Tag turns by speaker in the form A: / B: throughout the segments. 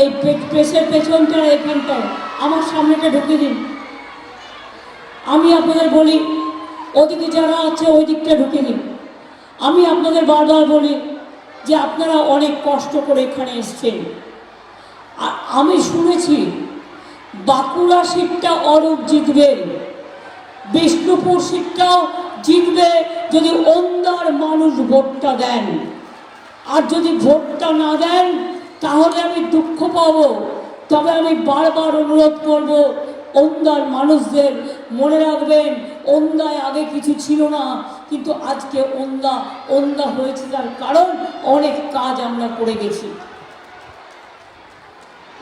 A: এই প্রেসের পেছনটা এখানটা আমার সামনেটা ঢুকে দিন। আমি আপনাদের বলি, ওদিকে যারা আছে ওই দিকটা ঢুকে দিন। আমি আপনাদের বারবার বলি যে আপনারা অনেক কষ্ট করে এখানে এসছেন। আমি শুনেছি বাঁকুড়া সিটটা অরূপ জিতবে, বিষ্ণুপুর সিটটাও জিতবে যদি ওন্দার মানুষ ভোটটা দেন। আর যদি ভোটটা না দেন তাহলে আমি দুঃখ পাবো। তবে আমি বারবার অনুরোধ করব ওন্দার মানুষদের মনে রাখবেন ওন্দায় আগে কিছু ছিল না, কিন্তু আজকে ওন্দা ওন্দা হয়েছে তার কারণ অনেক কাজ আমরা করে গেছি।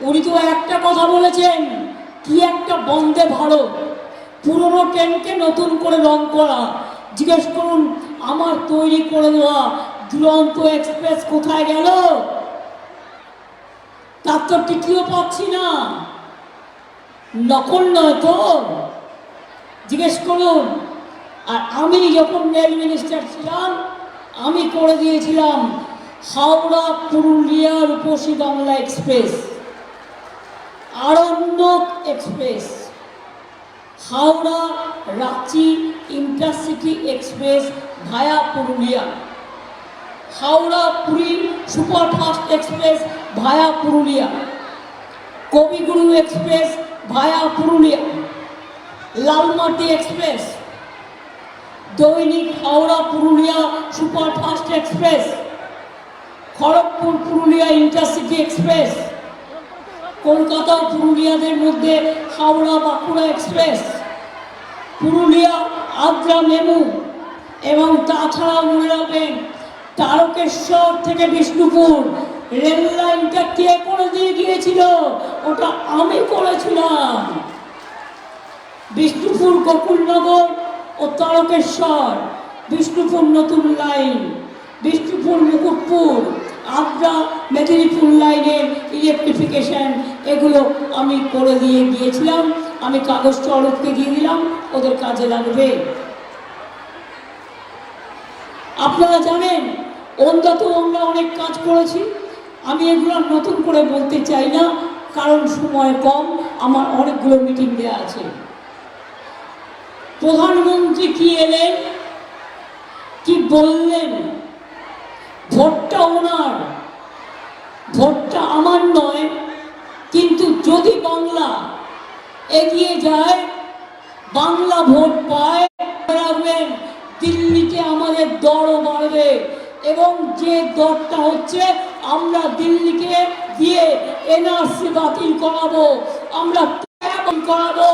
A: উনি তো একটা কথা বলেছেন, কি একটা বন্দে ভারত, পুরনো ট্রেনকে নতুন করে রং করা। জিজ্ঞেস করুন, আমার তৈরি করে দেওয়া দুরন্ত এক্সপ্রেস কোথায় গেল? তার তো টিকিও পাচ্ছি না। নকল নয় তো। জিজ্ঞেস করুন, আর আমি যখন রেল মিনিস্টার ছিলাম, আমি করে দিয়েছিলাম Howrah Purulia Rupasi Bangla express Aranyak express, Howrah Ranchi intercity express via Purulia. Howrah Puri superfast express via Purulia. Kaviguru express via Purulia. Lalmati express. দৈনিক Howrah Purulia superfast express. Kharagpur Purulia intercity express. Kolkata পুরুলিয়াদের মধ্যে Howrah Bankura express. Purulia Adra MEMU এবং তাছাড়া মনে রাখবেন তারকেশ্বর থেকে Bishnupur. Rail লাইনটা কে করে দিয়ে গিয়েছিল? ওটা আমি করেছিলাম। বিষ্ণুপুর গোকুলনগর ও তারকেশ্বর। বিষ্ণুপুর নতুন লাইন। বিষ্ণুপুর মুকুটপুর। আদ্রা মেদিনীপুর লাইনের ইলেকট্রিফিকেশন এগুলো আমি করে দিয়ে গিয়েছিলাম। আমি কাগজটা অরূপকে দিয়ে দিলাম, ওদের কাজে লাগবে। আপনারা জানেন অন্তত আমরা অনেক কাজ করেছি। আমি এগুলো নতুন করে বলতে চাই না, কারণ সময় কম, আমার অনেকগুলো মিটিং দেওয়া আছে। প্রধানমন্ত্রী কি এলেন? কি বললেন? ভোটটা ওনার, ভোটটা আমার নয়, কিন্তু যদি বাংলা এগিয়ে যায়, বাংলা ভোট পায় দিল্লিতে আমাদের দরও বাড়বে। এবং যে দরটা হচ্ছে, আমরা দিল্লিকে দিয়ে এনআরসি বাতিল করাবো, আমরা করাবো।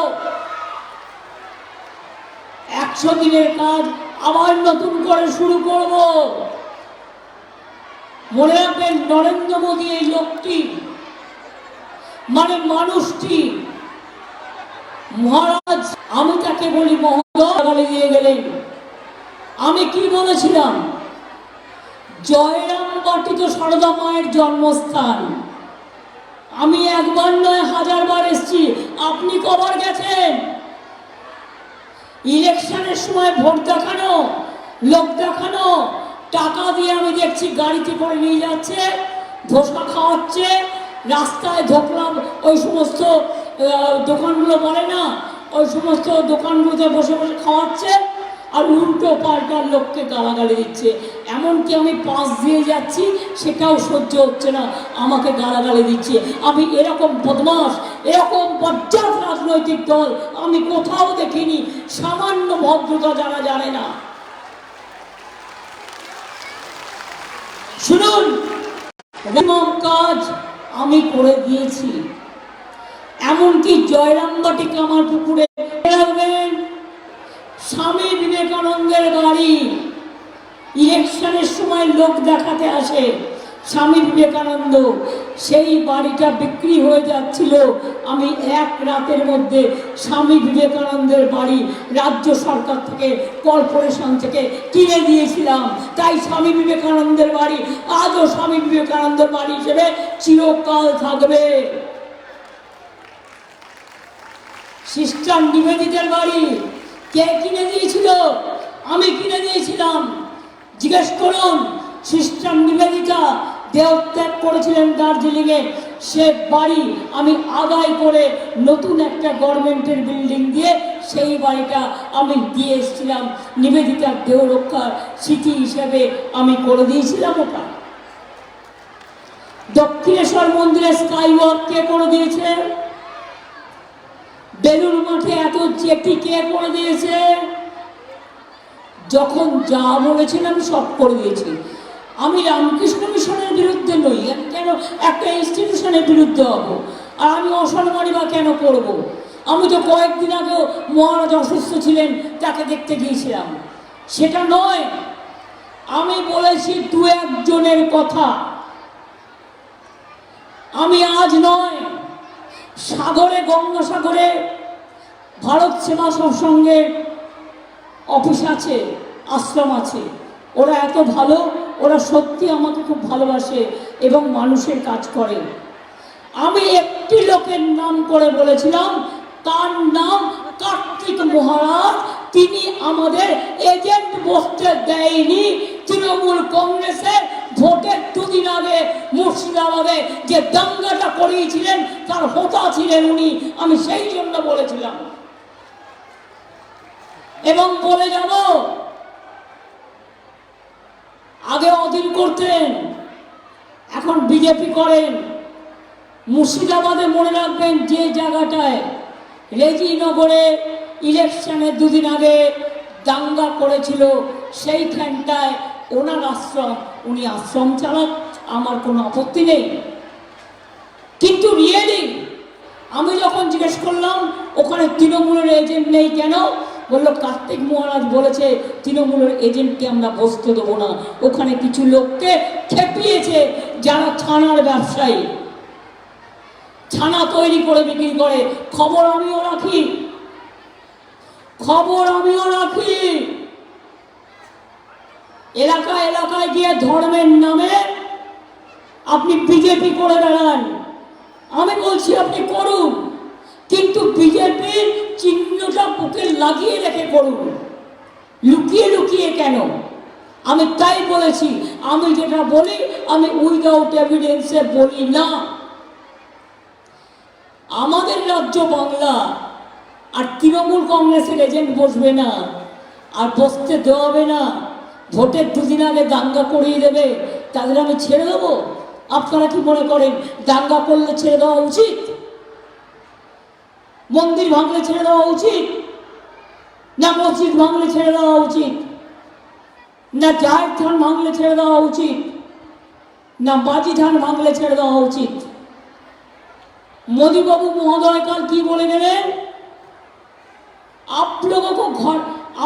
A: একশো দিনের কাজ আবার নতুন করে শুরু করব। মনে রাখবেন, নরেন্দ্র মোদী এই লোকটি মানে মানুষটি, মহারাজ, আমি তাকে বলি মহোদয় দিয়ে গেলেন আমি কি বলেছিলাম? জয়রাম বাটি তো সারদা মায়ের জন্মস্থান। আমি একবার নয় হাজারবার এসছি। আপনি কবার গেছেন? ইলেকশনের সময় ভোট দেখানো, লোক দেখানো, টাকা দিয়ে আমি দেখছি গাড়িতে করে নিয়ে যাচ্ছে, ধোসা খাওয়াচ্ছে, রাস্তায় ঢোকলাম ওই সমস্ত দোকানগুলো বলে না, ওই সমস্ত দোকানগুলোতে বসে বসে খাওয়াচ্ছে। আর উল্টো পাল্টার লোককে গালাগালি দিচ্ছে। এমনকি আমি পাশ দিয়ে যাচ্ছি, সেটাও সহ্য হচ্ছে না। আমাকে গালাগালি দিচ্ছে। আমি এরকম বদমাস এরকম বজ্জাত রাজনৈতিক দল আমি কোথাও দেখিনি। সামান্য ভদ্রতা যারা জানে না। শুনুন কাজ আমি করে দিয়েছি। এমনকি জয়রামবাটি আমার পুকুরে স্বামী বিবেকানন্দের বাড়ি। ইলেকশনের সময় লোক দেখাতে আসে স্বামী বিবেকানন্দ। সেই বাড়িটা বিক্রি হয়ে যাচ্ছিল। আমি এক রাতের মধ্যে স্বামী বিবেকানন্দের বাড়ি রাজ্য সরকার থেকে, কর্পোরেশন থেকে কিনে দিয়েছিলাম তাই স্বামী বিবেকানন্দের বাড়ি, আজও স্বামী বিবেকানন্দের বাড়ি হিসেবে চিরকাল থাকবে। সিস্টার নিবেদিতের বাড়ি। কে কিনে দিয়েছিল? আমি কিনে দিয়েছিলাম। জিজ্ঞেস করুন সিস্টার নিবেদিতা দেহত্যাগ করেছিলেন দার্জিলিংয়ে। সে বাড়ি আমি আদায় করে নতুন একটা গভর্নমেন্টের বিল্ডিং দিয়ে সেই বাড়িটা আমি দিয়ে এসেছিলাম। নিবেদিতার দেহ রক্ষার স্মৃতি হিসেবে আমি করে দিয়েছিলাম ওটা। দক্ষিণেশ্বর মন্দিরে স্কাই ওয়াক কে করে দিয়েছে? বেলুর মাঠে এত জেটি কে করে দিয়েছে? যখন যা বলেছেন আমি সব করে দিয়েছি। আমি রামকৃষ্ণ মিশনের বিরুদ্ধে নই, আমি কেন একটা ইনস্টিটিউশনের বিরুদ্ধে হব? আর আমি অসম্মানী বা কেন করব। আমি তো কয়েকদিন আগেও মহারাজ অসুস্থ ছিলেন, তাকে দেখতে গিয়েছিলাম। সেটা নয়, আমি বলেছি দু একজনের কথা। আমি আজ নয় সাগরে, গঙ্গাসাগরে, ভারত সেবা সৎসঙ্গে অফিস আছে, আশ্রম আছে। ওরা এত ভালো, ওরা সত্যি আমাকে খুব ভালোবাসে এবং মানুষের কাজ করে। আমি একটি লোকের নাম করে বলেছিলাম, তার নাম কার্তিক মহারাজ। তিনি আমাদের এজেন্ট বসতে দেয়নি, তৃণমূল কংগ্রেসের ভোটের দুদিন আগে মুর্শিদাবাদে যে দাঙ্গাটা করিয়েছিলেন, তার হোতা ছিলেন উনি, আমি সেই জন্য বলেছিলাম। এবং বলে যাব, আগে অধীন করতেন, এখন বিজেপি করেন। মুর্শিদাবাদে মনে রাখবেন যে জায়গাটায় রেজিনগরে ইলেকশনের দুদিন আগে দাঙ্গা করেছিল, সেইখানটায় ওনার আশ্রম, উনি আশ্রম চালান আমার কোনো আপত্তি নেই। কিন্তু রিয়েলি আমি যখন জিজ্ঞেস করলাম, ওখানে তৃণমূলের এজেন্ট নেই কেন? বলল, কার্তিক মহারাজ বলেছে, তৃণমূলের এজেন্টকে আমরা বসতে দেবো না। ওখানে কিছু লোককে খেপিয়েছে যারা ছানার ব্যবসায়ী। ছানা তৈরি করে বিক্রি করে। খবর আমিও রাখি। খবর আমিও রাখি। এলাকা এলাকায় গিয়ে ধর্মের নামে আপনি বিজেপি করে বেড়ান। আমি বলছি আপনি করুন, কিন্তু বিজেপির চিহ্নটা বুকে লাগিয়ে রেখে করুন। লুকিয়ে লুকিয়ে কেন? আমি তাই বলেছি, আমি যেটা বলি, আমি উইদাউট এভিডেন্সে বলি না। আমাদের রাজ্য বাংলা, আর তৃণমূল কংগ্রেসের এজেন্ট বসবে না, আর বসতে দেওয়াবে না। ভোটের দুদিন আগে দাঙ্গা করিয়ে দেবে, তাদের আমি ছেড়ে দেবো? আপনারা কি মনে করেন দাঙ্গা করলে ছেড়ে দেওয়া উচিত? মন্দির ভাঙলে ছেড়ে দেওয়া উচিত? না মসজিদ ভাঙলে ছেড়ে দেওয়া উচিত? না জায়ের থান ভাঙলে ছেড়ে দেওয়া উচিত? না বাজি ধান ভাঙলে ছেড়ে দেওয়া উচিত? মোদীবাবু মহোদয় কাল কি বলে গেলেন? আপনাকে ঘর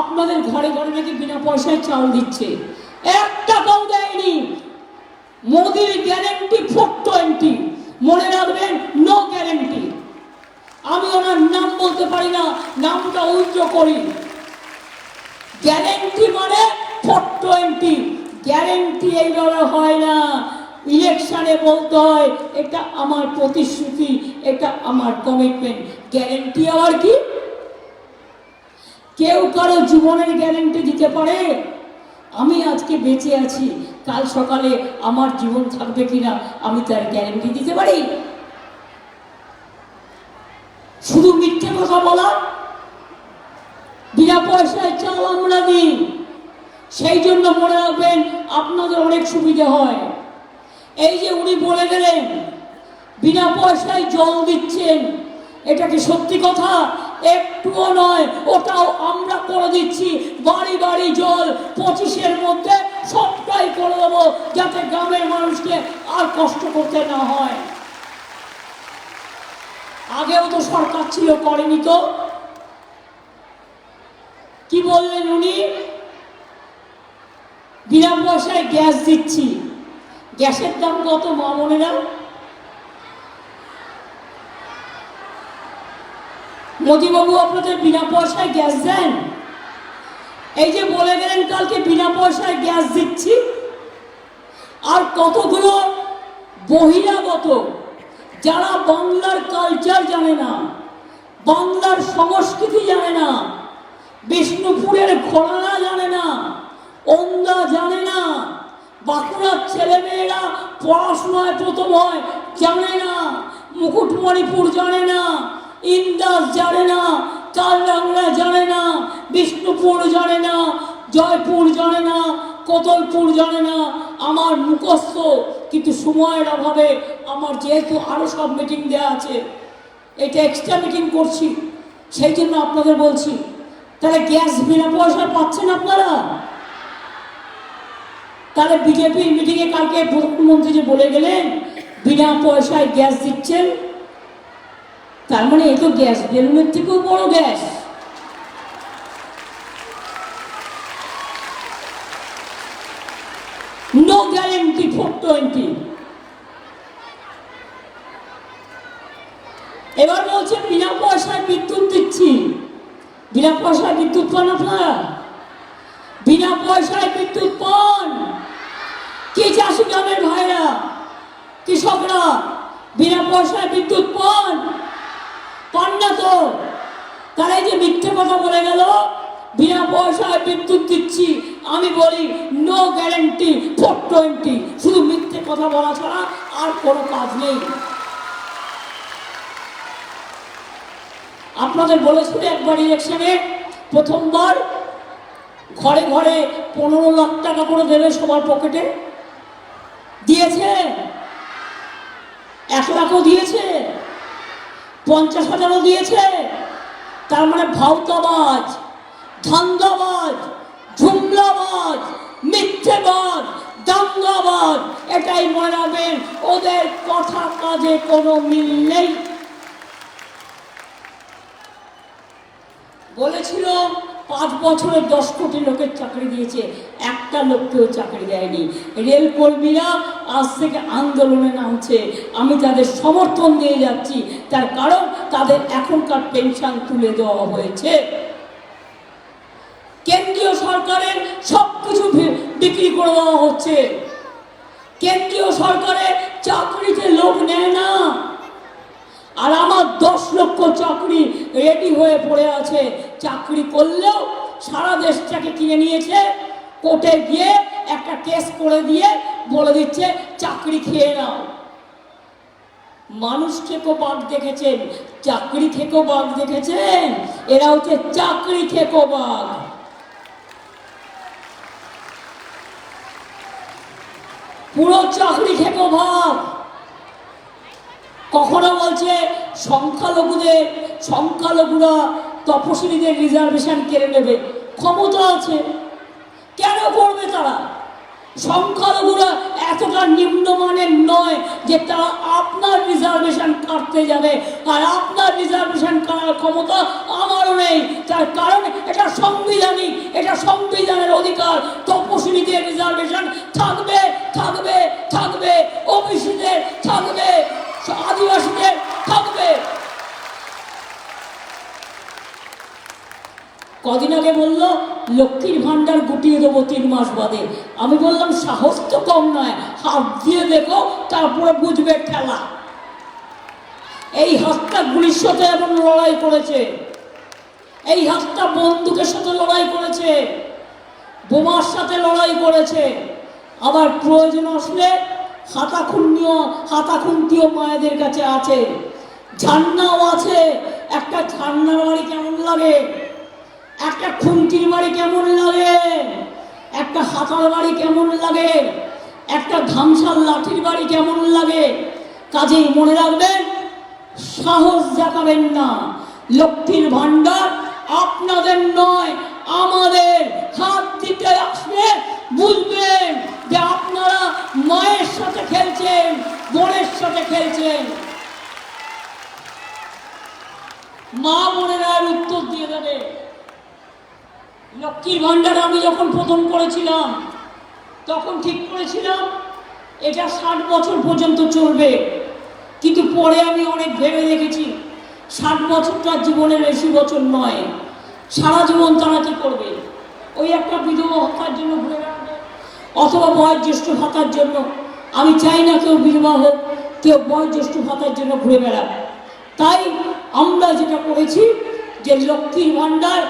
A: আপনাদের ঘরে ঘরে নাকি বিনা পয়সায় চাল দিচ্ছে। এক টাকাও দেয়নি। মোদির গ্যারেন্টি ফোর টোয়েন্টি মনে রাখবেন নো গ্যারেন্টি আমি ওনার নাম বলতে পারি না, নামটা উইথড্র করি। গ্যারেন্টি মানে ফোর টোয়েন্টি গ্যারেন্টি এইভাবে হয় না। ইলেকশনে বলতে হয়, এটা আমার প্রতিশ্রুতি, এটা আমার কমিটমেন্ট গ্যারেন্টি আবার কি? কেউ কারও জীবনের গ্যারেন্টি দিতে পারে? আমি আজকে বেঁচে আছি। কাল সকালে আমার জীবন থাকবে কিনা আমি তার গ্যারেন্টি দিতে পারি? শুধু মিথ্যে কথা বলা? বিনা পয়সায় চাল আমরা দিই সেই জন্য মনে রাখবেন, আপনাদের অনেক সুবিধা হয়। এই যে উনি বলে গেলেন, বিনা পয়সায় জল দিচ্ছেন, এটা কি সত্যি কথা? একটুও নয়, ওটাও আমরা করে দিচ্ছি। বাড়ি বাড়ি জল পঁচিশের মধ্যে সবটাই করে দেবো, যাতে গ্রামের মানুষকে আর কষ্ট করতে না হয়। আগেও তো সরকার ছিল, করেনি তো। কি বললেন উনি? বিনা পয়সায় গ্যাস দিচ্ছি। গ্যাসের দাম কত মামনেরা মোদিবাবু, আপনাদের বিনা পয়সায় গ্যাস দেন? এই যে বলে গেলেন কালকে বিনা পয়সায় গ্যাস দিচ্ছি। আর কতগুলো বহিরাগত, যারা বাংলার কালচার জানে না, বাংলার সংস্কৃতি জানে না, বিষ্ণুপুরের ঘোড়ারা জানে না ওন্দা জানে না, বাঁকুড়ার ছেলেমেয়েরা পড়াশোনায় প্রথম হয়, জানে না, মুকুটমণিপুর জানে না ইন্দাস জানে না কালডাংরা জানে না, বিষ্ণুপুর জানে না, জয়পুর জানে না কোতলপুর জানে না, আমার মুখস্থ, কিন্তু সময়ের অভাবে আমার যেহেতু আরও সব মিটিং দেওয়া আছে, এটা এক্সট্রা মিটিং করছি, সেই জন্য আপনাদের বলছি, তাহলে গ্যাস বিনা পয়সায় পাচ্ছেন আপনারা? তাহলে বিজেপির মিটিংয়ে কালকে প্রধানমন্ত্রী যে বলে গেলেন, বিনা পয়সায় গ্যাস দিচ্ছেন তার মানে এই তো গ্যাস, বেলুনের থেকেও বড় gas. No guarantee four twenty এবার বলছে বিনা পয়সায় বিদ্যুৎ দিচ্ছি। বিনা পয়সায় বিদ্যুৎ পান আপনারা? বিনা পয়সায় বিদ্যুৎ পান? কি চাষি গ্রামের ভাইরা? কৃষকরা, বিনা পয়সায় বিদ্যুৎ পান? পান না তো তারা যে মিথ্যে কথা বলে গেল, বিনা পয়সায় বিদ্যুৎ দিচ্ছি, আমি বলি নো গ্যারেন্টি ফোর টোয়েন্টি শুধু মিথ্যে কথা বলা ছাড়া আর কোনো কাজ নেই। আপনাদের বলেছিল একবার ইলেকশনে প্রথমবার ঘরে ঘরে পনেরো লাখ টাকা করে দেবে সবার পকেটে। দিয়েছে? এক লাখও দিয়েছে? পঞ্চাশ হাজারও দিয়েছে। তার মানে ভাউতাবাজ ধান্দাবাজ ঝুমলাবাজ মিথ্যেবাজ দাঙ্গাবাজ এটাই মনে রাখবেন ওদের কথা কাজে কোনো মিল নেই। বলেছিল পাঁচ বছরে দশ কোটি লোকের চাকরি দিয়েছে, একটা লোককেও চাকরি দেয়নি। রেল কর্মীরা আজ থেকে আন্দোলনে নামছে। আমি তাদের সমর্থন দিয়ে যাচ্ছি। তার কারণ তাদের এখনকার পেনশন তুলে দেওয়া হয়েছে। কেন্দ্রীয় সরকারের সব কিছু বিক্রি করে দেওয়া হচ্ছে। কেন্দ্রীয় সরকারের চাকরিতে লোক নেয় না। আর দশ লক্ষ চাকরি রেডি হয়ে পড়ে আছে। চাকরি করলেও সারা দেশটাকে কিনে নিয়েছে, কোর্টে গিয়ে একটা কেস করে দিয়ে বলে দিচ্ছে, চাকরি খেয়ে নাও। মানুষ থেকেও বাঘ দেখেছেন, চাকরি থেকেও বাঘ দেখেছেন। এরা হচ্ছে চাকরি থেকেও বাঘ। পুরো চাকরি থেকেও ভাব কখনো বলছে সংখ্যালঘুদের, সংখ্যালঘুরা তপশিলীদের রিজার্ভেশন কেড়ে নেবে। ক্ষমতা আছে। কেন করবে তারা? সংখ্যালঘুরা এতটা নিম্নমানের নয় যে তারা আপনার রিজার্ভেশন কাটতে যাবে। আর আপনার রিজার্ভেশন কাটার ক্ষমতা আমারও নেই। তার কারণ এটা সাংবিধানিক, এটা সংবিধানের অধিকার। তপশিলীদের রিজার্ভেশন থাকবে থাকবে থাকবে। ওবিসিদের থাকবে। আদিবাসীদের থাকবে। কদিন আগে বলল, লক্ষ্মীর ভান্ডার গুটিয়ে দেবো তিন মাস বাদে। আমি বললাম, সাহস তো কম নয়, হাত দিয়ে দেখো, তারপরে বুঝবে খেলা এই হাতটা গুলির সাথে এমন লড়াই করেছে। এই হাতটা বন্দুকের সাথে লড়াই করেছে। বোমার সাথে লড়াই করেছে। আবার প্রয়োজন আসলে হাতাখুন্নিও হাতাখুন্তিও মায়েদের কাছে আছে। ঝান্নাও আছে। একটা ঝান্নার বাড়ি কেমন লাগে? একটা খুন্তির বাড়ি কেমন লাগে? একটা হাতার বাড়ি কেমন লাগে? একটা ধামসাল লাঠির বাড়ি কেমন লাগে? কাজেই মনে রাখবেন, সাহস দেখাবেন না। লক্ষ্মীর ভাণ্ডার আপনাদের নয়, আমাদের। হাত দিতে আসলে বুঝবেন। যে আপনারা মায়ের সাথে খেলছেন, বোনের সাথে খেলছেন। মা বোনেরা উত্তর দিয়ে দেবে। লক্ষ্মীর ভাণ্ডার আমি যখন প্রথম করেছিলাম, তখন ঠিক করেছিলাম, এটা ষাট বছর পর্যন্ত চলবে। কিন্তু পরে আমি অনেক ভেবে দেখেছি, ষাট বছরটা জীবনের বেশি বছর নয়, সারা জীবন তারা কি করবে? ওই একটা বিধবা ভাতার জন্য ঘুরে অথবা বয়োজ্যেষ্ঠ ভাতার জন্য। আমি চাই না কেউ বিধবা হোক, কেউ বয়োজ্যেষ্ঠ ভাতার জন্য ঘুরে বেড়াবে তাই আমরা যেটা করেছি যে লক্ষ্মীর ভাণ্ডার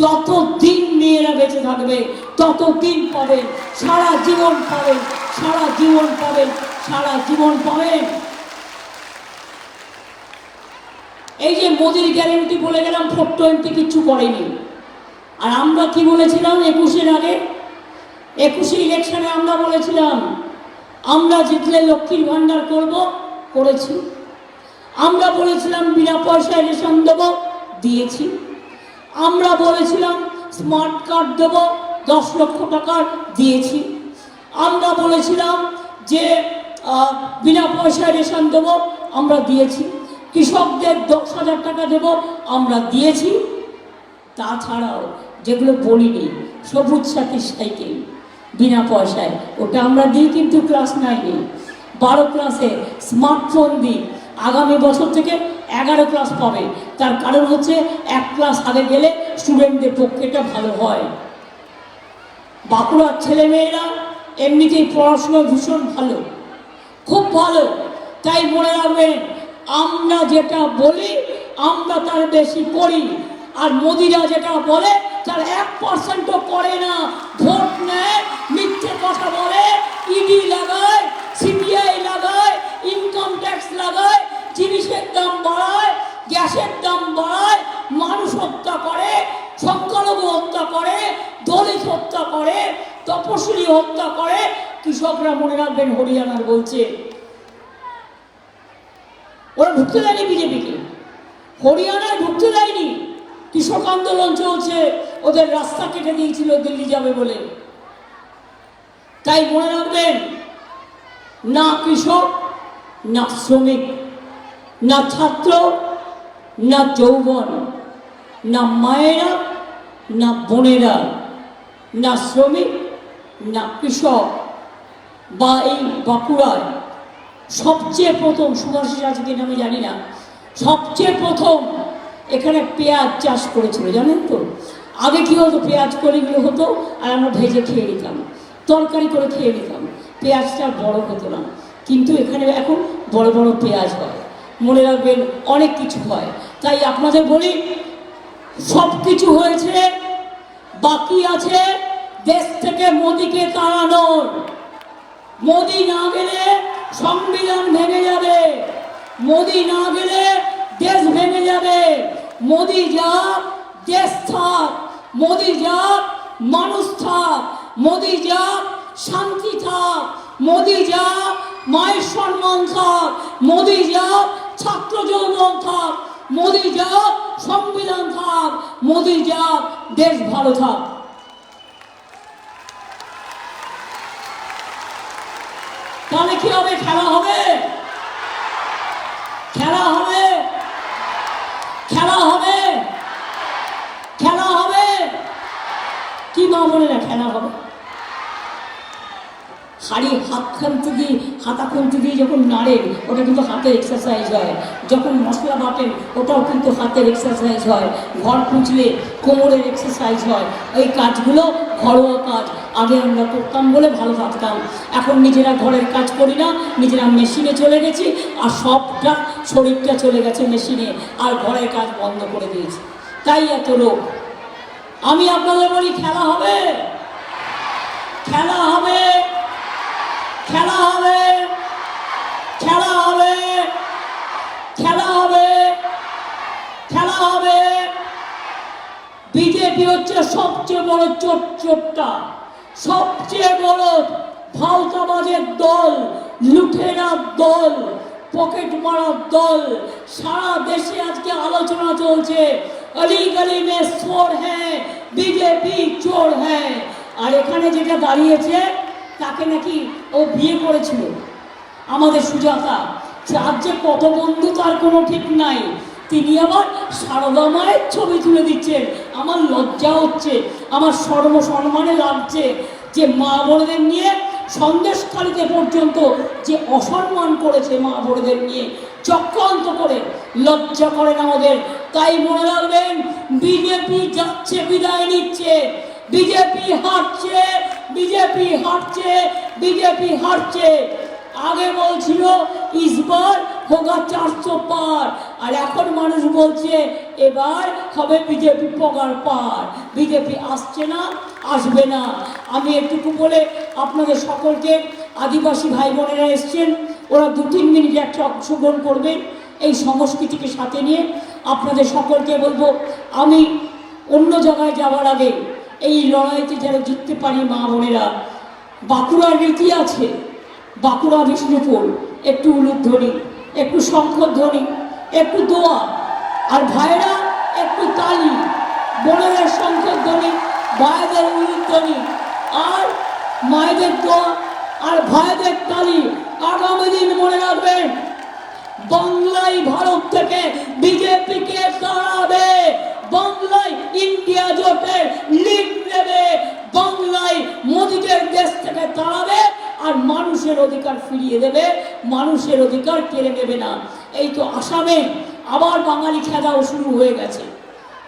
A: যত দিন মেয়েরা বেঁচে থাকবে তত দিন পাবেন সারা জীবন পাবেন সারা জীবন পাবেন সারা জীবন পাবেন এই যে মোদির গ্যারেন্টি বলে গেলাম ফোর টোয়েন্টি কিচ্ছু করেনি। আর আমরা কি বলেছিলাম, একুশের আগে একুশে ইলেকশনে আমরা বলেছিলাম, আমরা জিতলে লক্ষ্মীর ভাণ্ডার করব, করেছি। আমরা বলেছিলাম বিনা পয়সায় রেশন দেবো, দিয়েছি। আমরা বলেছিলাম স্মার্ট কার্ড দেব, দশ লক্ষ টাকার দিয়েছি। আমরা বলেছিলাম যে বিনা পয়সায় রেশন দেব, আমরা দিয়েছি। কৃষকদের দশ হাজার টাকা দেব, আমরা দিয়েছি। তাছাড়াও যেগুলো বলিনি, সবুজ সাথী সাইকেল। বিনা পয়সায়। ওটা আমরা দিই কিন্তু ক্লাস নাইনে বারো ক্লাসে স্মার্টফোন দিই। আগামী বছর থেকে এগারো ক্লাস পাবে। তার কারণ হচ্ছে এক ক্লাস আগে গেলে স্টুডেন্টদের পক্ষে এটা ভালো হয়। বাঁকুড়ার ছেলেমেয়েরা এমনিতেই পড়াশুনো ভীষণ ভালো। খুব ভালো। তাই মনে রাখবেন, আমরা যেটা বলি, আমরা তার বেশি করি আর মোদিরা যেটা বলে তার এক পার্সেন্টও করে না, ভোট নেয়, মিথ্যে কথা বলে ইডি লাগায় সিবিআই লাগায় ইনকাম ট্যাক্স লাগায়, জিনিসের দাম বাড়ায়, গ্যাসের দাম বাড়ায়, মানুষ হত্যা করে, সংখ্যালঘু হত্যা করে, দলিত হত্যা করে তপশিলি হত্যা করে। কৃষকরা মনে রাখবেন হরিয়ানার বলছে, ওরা ঢুকতে দেয়নি বিজেপিকে হরিয়ানায় ঢুকতে দেয়নি। কৃষক আন্দোলন চলছে। ওদের রাস্তা কেটে দিয়েছিল, দিল্লি যাবে বলে। তাই মনে রাখবেন, না কৃষক, না শ্রমিক, না ছাত্র, না যৌবন, না মায়েরা, না বোনেরা, না শ্রমিক, না কৃষক বা এই বাঁকুড়ায় সবচেয়ে প্রথম, সুভাষিস আছে কিনা আমি জানি না, সবচেয়ে প্রথম এখানে পেঁয়াজ চাষ করেছিল, জানেন তো? আগে কি হতো? পেঁয়াজ করে কলিগুলো হতো আর আমরা ভেজে খেয়ে নিতাম। তরকারি করে খেয়ে নিতাম। পেঁয়াজটা বড় হতো না। কিন্তু এখানে এখন বড় বড় পেঁয়াজ হয়। মনে রাখবেন অনেক কিছু হয়। তাই আপনাদের বলি, সব কিছু হয়েছে, বাকি আছে দেশ থেকে মোদিকে তাড়ানোর। মোদি না গেলে সংবিধান ভেঙে যাবে। মোদি না গেলে দেশ ভেঙে যাবে। মোদি যা দেশ থাক। মোদি যা, মানুষ থাক, মোদি যা, শান্তি থাক, মোদি যা, মায়ের সম্মান থাক, মোদি যা, ছাত্র যৌবন থাক, মোদি যা, সংবিধান থাক, মোদি যা, দেশ ভালো থাক। তাহলে কি হবে খেলা হবে খেলা হবে খেলা হবে খেলা হবে কি মা বলে না খেলা হবে হাড়ি হাত খামতে দিয়ে হাতা খুঁজতে দিয়ে যখন নাড়েন ওটা কিন্তু হাতের এক্সারসাইজ হয়। যখন মশলা বাটেন ওটাও কিন্তু হাতের এক্সারসাইজ হয়। ঘর খুঁজলে কোমরের এক্সারসাইজ হয়। এই কাজগুলো ঘরোয়া কাজ। আগে আমরা করতাম বলে ভালো থাকতাম। এখন নিজেরা ঘরের কাজ করি না, নিজেরা মেশিনে চলে গেছি আর সবটা শরীরটা চলে গেছে মেশিনে। আর ঘরের কাজ বন্ধ করে দিয়েছি। তাই এত রোগ। আমি আপনাদের বলি, খেলা হবে। খেলা হবে। খেলা হবে। খেলা হবে। খেলা হবে। খেলা হবে। বিজেপি হচ্ছে সবচেয়ে বড় চোট চোটটা। সবচেয়ে বড় ভাওতাবাজের দল লুঠেরার দল, পকেট মারার দল। সারা দেশে আজকে আলোচনা চলছে। অলি গলি মে চোর হ্যাঁ বিজেপি চোর হ্যাঁ আর এখানে যেটা দাঁড়িয়েছে, তাকে নাকি ও বিয়ে করেছিল। আমাদের সুজাতা যার যে কত বন্ধু তার কোনো ঠিক নাই। তিনি আবার সারদা মায়ের ছবি তুলে দিচ্ছেন। আমার লজ্জা হচ্ছে, আমার সর্ব সম্মানে লাগছে যে মা বোনদের নিয়ে সন্দেশকারীতে পর্যন্ত যে অসম্মান করেছে মা বোনদের নিয়ে, চক্রান্ত করে লজ্জা করেন আমাদের তাই মনে রাখবেন, বিজেপি যাচ্ছে, বিদায় নিচ্ছে, বিজেপি হারছে বিজেপি হারছে বিজেপি হারছে। আগে বলছিল, ইসবার হোগা চারশো পার। আর এখন মানুষ বলছে, এবার হবে বিজেপি পগার পার। বিজেপি আসছে না, আসবে না। আমি একটুকু বলে আপনাদের সকলকে আদিবাসী ভাই বোনেরা এসছেন, ওরা দু তিন মিনিট একটা অংশগ্রহণ করবেন এই সংস্কৃতিকে সাথে নিয়ে আপনাদের সকলকে বলব, আমি অন্য জায়গায় যাওয়ার আগে এই লড়াইতে যারা জিততে পারি মা বোনেরা, বাঁকুড়ার রীতি আছে, বাঁকুড়া বিষ্ণুপুর, একটু উলুধ্বনি, একটু শঙ্খধ্বনি একটু দোয়া, আর ভাইরা একটু তালি, বোনেরা শঙ্খধ্বনি ভাইদের উলুধ্বনি, আর মায়েদের দোয়া, আর ভাইদের তালি আগামী দিন মনে রাখবেন। বাংলায় ভারত থেকে বিজেপি বিজেপিকে তাড়াবে? বাংলায় ইন্ডিয়া জোটের লিড নেবে। বাংলায় মোদীদের দেশ থেকে তাড়াবে আর মানুষের অধিকার ফিরিয়ে দেবে। মানুষের অধিকার কেড়ে নেবে না। এই তো আসামে আবার বাঙালি খেদাও শুরু হয়ে গেছে।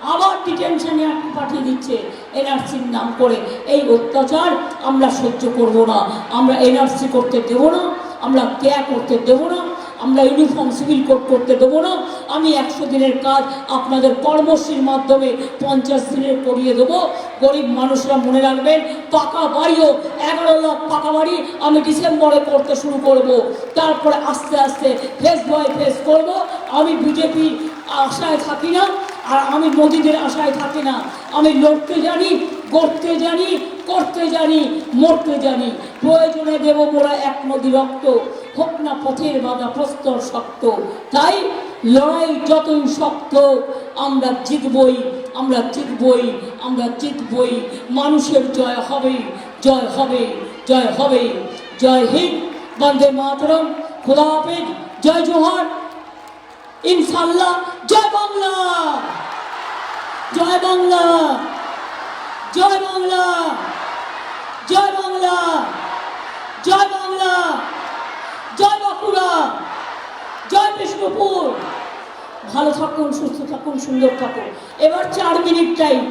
A: আবার ডিটেনশনে পাঠিয়ে দিচ্ছে এনআরসির নাম করে। এই অত্যাচার আমরা সহ্য করব না। আমরা এনআরসি করতে দেবো না। আমরা ত্যাগ করতে দেবো না। আমরা ইউনিফর্ম সিভিল কোড করতে দেবো না। আমি একশো দিনের কাজ আপনাদের কর্মশ্রীর মাধ্যমে পঞ্চাশ দিনের করিয়ে দেবো। গরিব মানুষরা মনে রাখবেন, পাকা বাড়িও এগারো লাখ পাকা বাড়ি আমি ডিসেম্বরে করতে শুরু করব। তারপরে আস্তে আস্তে ফেস বাই ফেস করব। আমি বিজেপির আশায় থাকি না, আর আমি মোদিদের আশায় থাকি না। আমি লড়তে জানি, গড়তে জানি করতে জানি, মরতে জানি। প্রয়োজনে দেব মোরা এক নদী রক্ত, হোক না পথের বাধা প্রস্তর শক্ত। তাই লড়াই যতই শক্ত, আমরা জিতবই আমরা জিতবই আমরা জিতবই। মানুষের জয় হবে জয় হবে জয় হবে। জয় হিন্দ, বন্দে মাতরম। খোদা হাফেজ। জয় জোহার। ইনশাল্লাহ জয় বাংলা। জয় বাংলা। জয় বাংলা। জয় বাংলা জয় বাংলা, জয় বাঁকুড়া, জয় বিষ্ণুপুর। ভালো থাকুন, সুস্থ থাকুন, সুন্দর থাকুন। এবার চার minute time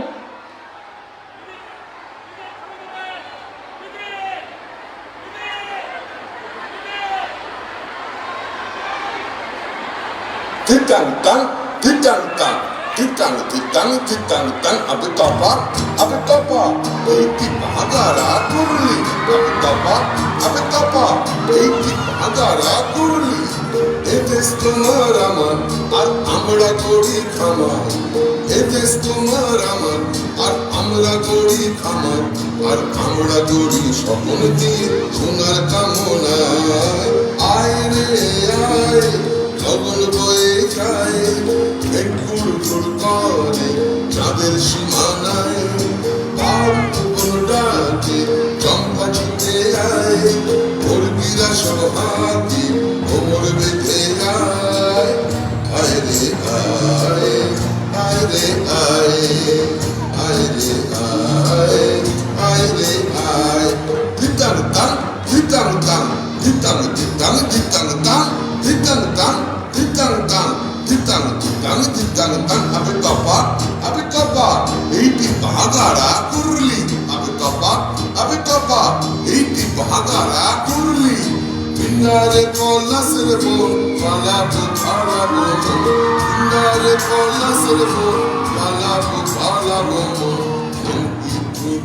B: Titang-tang, titang-tang, titang-titang, titang-tang, abe tapa, abe tapa, eiti bagara kurli, abe tapa, abe tapa, eiti bagara kurli. এদেশ তোমার আমার আর আমরা করি খামার এদেশ তোমার আমার আর আমরা করি খামার আর আমরা করি স্বপ্ন দিয়ে সোনার কামনায় আয় রে আয় লগন বয়ে যায়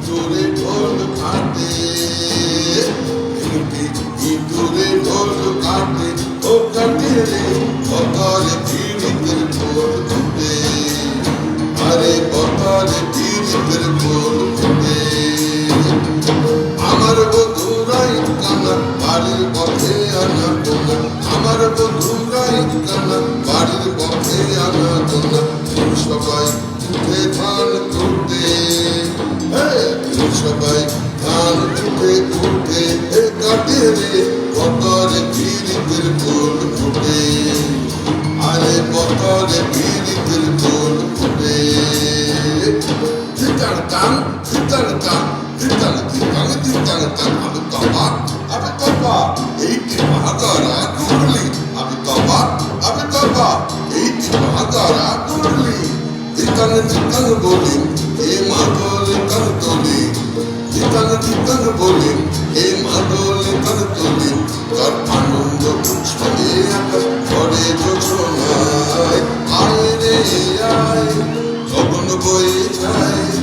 B: ভিতরে তবা এইটি মহাদারা কুরলি আমি তবা আমি তবা এইটি মহাদারা কুরলি তিতান তিতান বলি এ মাগল কান তলি তিতান তিতান বলি এই মাদলে তার তলি তার আনন্দ উচ্ছলে আকাশ ভরে যোজনায় আয় রে, আয়। গগন বয়ে যায়